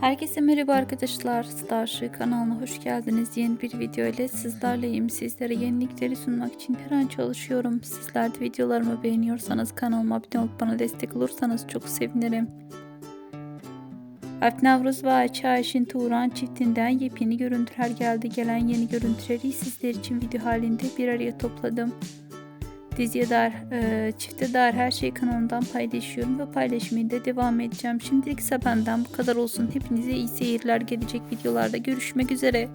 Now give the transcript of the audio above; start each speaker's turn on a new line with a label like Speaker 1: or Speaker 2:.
Speaker 1: Herkese merhaba arkadaşlar. Starship kanalına hoş geldiniz. Yeni bir video ile sizlerleyim. Sizlere yenilikleri sunmak için her an çalışıyorum. Sizler de videolarımı beğeniyorsanız kanalıma abone olup bana destek olursanız çok sevinirim. Alp Navruz ve Ayça Ayşin Turan çiftinden yepyeni görüntüler geldi. Gelen yeni görüntüleri sizler için video halinde bir araya topladım. Diziye dair, e, çifte dair her şeyi kanalımdan paylaşıyorum ve paylaşmaya da devam edeceğim. Şimdilik ise benden bu kadar olsun. Hepinize iyi seyirler gelecek videolarda görüşmek üzere.